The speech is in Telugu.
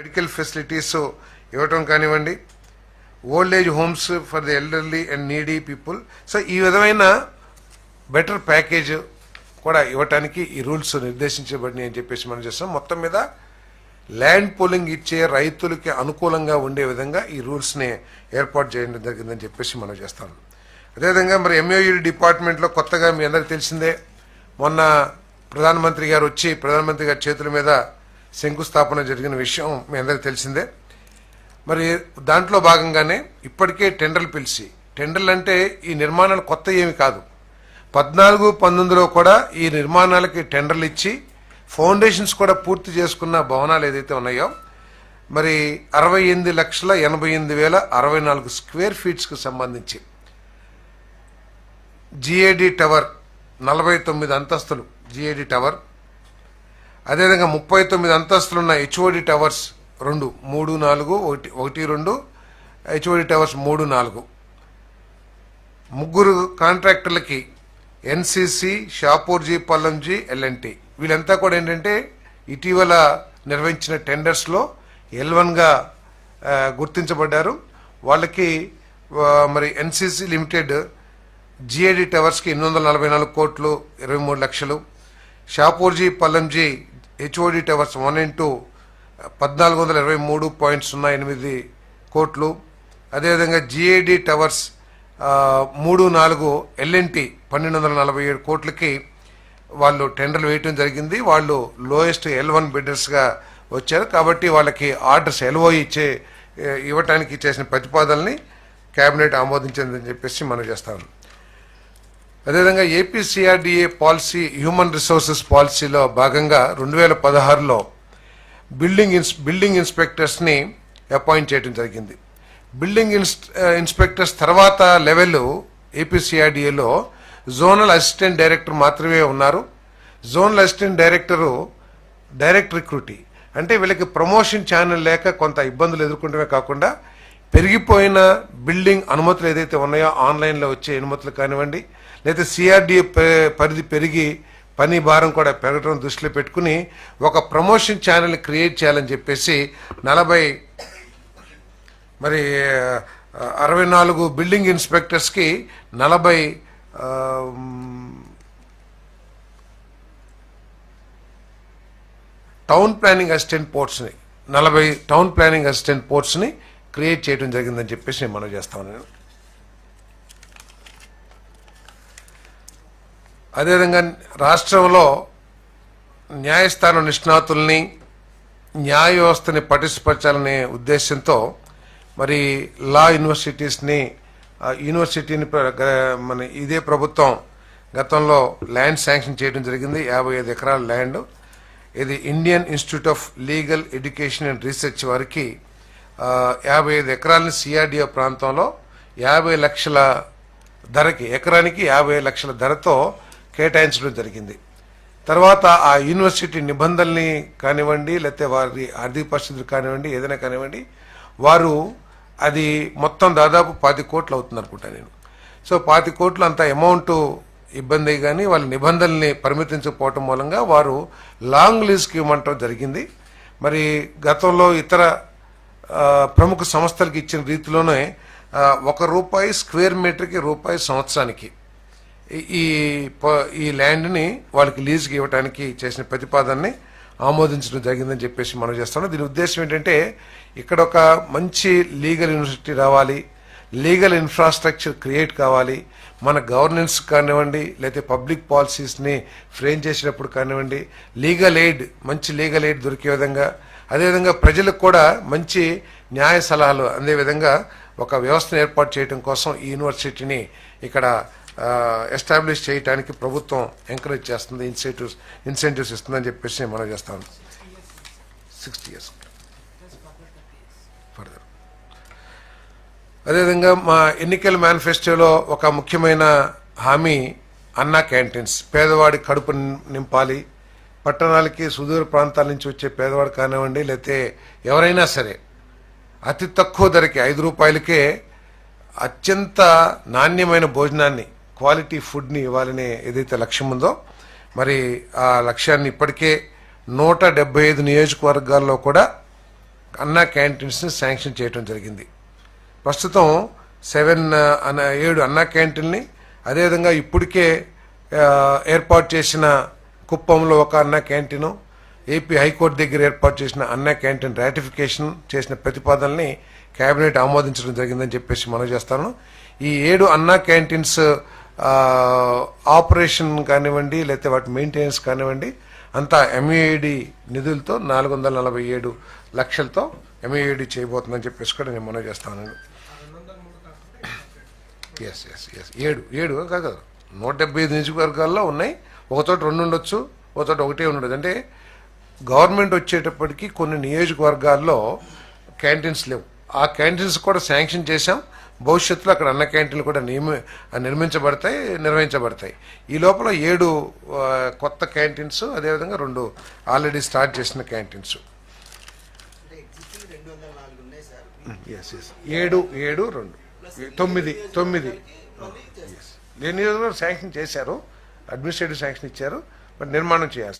మెడికల్ ఫెసిలిటీస్ ఇవ్వటం కానివ్వండి. Old age homes for the elderly and needy people. So ఈ విధమైన బెటర్ ప్యాకేజ్ కూడా ఇవ్వటానికి ఈ రూల్స్ నిర్దేశించబడినాయి అని చెప్పేసి మనం చేస్తాం. మొత్తం మీద ల్యాండ్ పోలింగ్ ఇచ్చే రైతులకి అనుకూలంగా ఉండే విధంగా ఈ రూల్స్ని ఏర్పాటు చేయడం జరిగిందని చెప్పేసి మనం చేస్తాం. అదేవిధంగా మరి ఎంఓయూ డిపార్ట్మెంట్లో కొత్తగా మీ అందరికీ తెలిసిందే మొన్న ప్రధానమంత్రి గారు వచ్చి ప్రధానమంత్రి గారి చేతుల మీద శంకుస్థాపన జరిగిన విషయం మీ అందరికీ తెలిసిందే. మరి దాంట్లో భాగంగానే ఇప్పటికే టెండర్లు పిలిచి టెండర్లు అంటే ఈ నిర్మాణాలు కొత్త ఏమి కాదు. పద్నాలుగు పంతొమ్మిదిలో కూడా ఈ నిర్మాణాలకి టెండర్లు ఇచ్చి ఫౌండేషన్స్ కూడా పూర్తి చేసుకున్న భవనాలు ఏదైతే ఉన్నాయో మరి అరవై ఎనిమిది లక్షల ఎనభై ఎనిమిది వేల అరవై నాలుగు స్క్వేర్ ఫీట్స్కి సంబంధించి జిఏడి టవర్ నలభై తొమ్మిది అంతస్తులు జిఏడి టవర్ అదేవిధంగా ముప్పై తొమ్మిది అంతస్తులున్న హెచ్ఓడి టవర్స్ రెండు మూడు నాలుగు ఒకటి ఒకటి రెండు హెచ్ఓడి టవర్స్ మూడు నాలుగు. ముగ్గురు కాంట్రాక్టర్లకి NCC Shapoorji Pallonji L and T వీళ్ళంతా కూడా ఏంటంటే ఇటీవల నిర్వహించిన టెండర్స్లో ఎల్వన్గా గుర్తించబడ్డారు. వాళ్ళకి మరి ఎన్సిసి లిమిటెడ్ జిఏడి టవర్స్కి ఎనిమిది వందల నలభై నాలుగు కోట్లు ఇరవై మూడు లక్షలు. Shapoorji Pallonji HOD towers one into పద్నాలుగు వందల ఇరవై మూడు పాయింట్ సున్నా ఎనిమిది కోట్లు. అదేవిధంగా జిఏడి టవర్స్ మూడు నాలుగు ఎల్ఎన్టీ పన్నెండు వందల నలభై ఏడు కోట్లకి వాళ్ళు టెండర్లు వేయటం జరిగింది. వాళ్ళు లోయెస్ట్ ఎల్ వన్ బిడ్డర్స్గా వచ్చారు. కాబట్టి వాళ్ళకి ఆర్డర్స్ ఎల్ఓ ఇచ్చే ఇవ్వటానికి చేసిన ప్రతిపాదనని కేబినెట్ ఆమోదించిందని చెప్పేసి మనం చేస్తాం అదేవిధంగా ఏపీసీఆర్డీఏ పాలసీ హ్యూమన్ రిసోర్సెస్ పాలసీలో భాగంగా రెండు వేల పదహారులో బిల్డింగ్ ఇన్స్ బిల్డింగ్ ఇన్స్పెక్టర్స్ని అపాయింట్ చేయడం జరిగింది. బిల్డింగ్ ఇన్స్ ఇన్స్పెక్టర్స్ తర్వాత లెవెల్ ఏపీసీఆర్డీఏలో జోనల్ అసిస్టెంట్ డైరెక్టర్ మాత్రమే ఉన్నారు. Zonal assistant director direct recruitee. అంటే వీళ్ళకి ప్రమోషన్ ఛానల్ లేక కొంత ఇబ్బందులు ఎదుర్కొంటమే కాకుండా పెరిగిపోయిన బిల్డింగ్ అనుమతులు ఏదైతే ఉన్నాయో ఆన్లైన్లో వచ్చే అనుమతులు కానివ్వండి లేదా సిఆర్డీఏ పరిధి పెరిగి పని భారం కూడా పెరగడం దృష్టిలో పెట్టుకుని ఒక ప్రమోషన్ ఛానల్ క్రియేట్ చేయాలని చెప్పేసి నలభై మరి అరవై నాలుగు బిల్డింగ్ ఇన్స్పెక్టర్స్కి నలభై టౌన్ ప్లానింగ్ అసిస్టెంట్ పోర్ట్స్ని నలభై టౌన్ ప్లానింగ్ అసిస్టెంట్ పోర్ట్స్ని క్రియేట్ చేయడం జరిగిందని చెప్పేసి నేను మనం చేస్తాను నేను అదేవిధంగా రాష్ట్రంలో న్యాయస్థాన నిష్ణాతుల్ని న్యాయ వ్యవస్థని పటిష్టపరచాలనే ఉద్దేశంతో మరి లా యూనివర్సిటీస్ని యూనివర్సిటీని ప్ర- గ- మన ఇదే ప్రభుత్వం గతంలో ల్యాండ్ శాంక్షన్ చేయడం జరిగింది. యాభై ఐదు ఎకరాల ల్యాండ్. ఇది Indian Institute of Legal Education and Research వారికి యాభై ఐదు ఎకరాలని సిఆర్డిఓ ప్రాంతంలో యాభై లక్షల ధరకి ఎకరానికి యాభై లక్షల ధరతో కేటాయించడం జరిగింది. తర్వాత ఆ యూనివర్సిటీ నిబంధనల్ని కానివ్వండి లేకపోతే వారి ఆర్థిక పరిస్థితులు కానివ్వండి ఏదైనా కానివ్వండి వారు అది మొత్తం దాదాపు పాతి కోట్లు అవుతుంది అనుకుంటా నేను. సో పాతి కోట్లు అంత అమౌంట్ ఇబ్బంది కానీ వాళ్ళ నిబంధనల్ని పరిమితించకపోవటం మూలంగా వారు లాంగ్ లీజ్కి ఇవ్వమంటం జరిగింది. మరి గతంలో ఇతర ప్రముఖ సంస్థలకు ఇచ్చిన రీతిలోనే ఒక రూపాయి స్క్వేర్ మీటర్కి రూపాయి సంవత్సరానికి ఈ- ఈ ప- ఈ ల్యాండ్ని వాళ్ళకి లీజ్కి ఇవ్వడానికి చేసిన ప్రతిపాదనని ఆమోదించడం జరిగిందని చెప్పేసి మనం చేస్తాం దీని ఉద్దేశం ఏంటంటే ఇక్కడ ఒక మంచి లీగల్ యూనివర్సిటీ రావాలి లీగల్ ఇన్ఫ్రాస్ట్రక్చర్ క్రియేట్ కావాలి మన గవర్నెన్స్ కానివ్వండి లేకపోతే పబ్లిక్ పాలసీస్ని ఫ్రేమ్ చేసినప్పుడు కానివ్వండి లీగల్ ఎయిడ్ మంచి లీగల్ ఎయిడ్ దొరికే విధంగా అదేవిధంగా ప్రజలకు కూడా మంచి న్యాయ సలహాలు అందే విధంగా ఒక వ్యవస్థను ఏర్పాటు చేయడం కోసం ఈ యూనివర్సిటీని ఇక్కడ ఎస్టాబ్లిష్ చేయడానికి ప్రభుత్వం ఎంకరేజ్ చేస్తుంది ఇన్సెంటివ్స్ ఇన్సెంటివ్స్ ఇస్తుందని చెప్పేసి మనం చేస్తాం. సిక్స్టీ ఇయర్స్ ఫర్దర్ అదేవిధంగా మా ఎన్నికల మేనిఫెస్టోలో ఒక ముఖ్యమైన హామీ అన్నా క్యాంటీన్స్ పేదవాడి కడుపు నిం- నింపాలి. పట్టణాలకి సుదూర ప్రాంతాల నుంచి వచ్చే పేదవాడు కానివ్వండి లేకపోతే ఎవరైనా సరే అతి తక్కువ ధరకి ఐదు రూపాయలకే అత్యంత నాణ్యమైన భోజనాన్ని క్వాలిటీ ఫుడ్ని ఇవ్వాలనే ఏదైతే లక్ష్యం ఉందో మరి ఆ లక్ష్యాన్ని ఇప్పటికే నూట డెబ్బై ఐదు నియోజకవర్గాల్లో కూడా అన్నా క్యాంటీన్స్ని శాంక్షన్ చేయడం జరిగింది. ప్రస్తుతం సెవెన్ అన్న ఏడు అన్నా క్యాంటీన్ని అదేవిధంగా ఇప్పటికే ఏర్పాటు చేసిన కుప్పంలో ఒక అన్నా క్యాంటీను ఏపీ హైకోర్టు దగ్గర ఏర్పాటు చేసిన అన్నా క్యాంటీన్ రాటిఫికేషన్ చేసిన ప్రతిపాదనని కేబినెట్ ఆమోదించడం జరిగిందని చెప్పేసి మనం చేస్తాను. ఈ ఏడు అన్నా క్యాంటీన్స్ ఆపరేషన్ కానివ్వండి లేకపోతే వాటి మెయింటెనెన్స్ కానివ్వండి అంతా ఎంఏడి నిధులతో నాలుగు వందల నలభై ఏడు లక్షలతో ఎంఏడి చేయబోతుందని చెప్పేసి కూడా నేను మనం చేస్తాను ఎస్ ఎస్ ఎస్ ఏడు ఏడు కాదు నూట డెబ్బై ఐదు నియోజకవర్గాల్లో ఉన్నాయి. ఒకతోటి రెండు ఉండొచ్చు ఒకతోటి ఒకటే ఉండదు అంటే గవర్నమెంట్ వచ్చేటప్పటికి కొన్ని నియోజకవర్గాల్లో క్యాంటీన్స్ లేవు. ఆ క్యాంటీన్స్ కూడా శాంక్షన్ చేశాం. భవిష్యత్తులో అక్కడ అన్న క్యాంటీన్లు కూడా నియమి నిర్మించబడతాయి నిర్వహించబడతాయి. ఈ లోపల ఏడు కొత్త క్యాంటీన్స్ అదేవిధంగా రెండు ఆల్రెడీ స్టార్ట్ చేసిన క్యాంటీన్స్. ఎస్ ఎస్ ఏడు ఏడు రెండు. తొమ్మిది తొమ్మిది. లేని శాంక్షన్ చేశారు. అడ్మినిస్ట్రేటివ్ శాంక్షన్ ఇచ్చారు. బట్ నిర్మాణం చేయాలి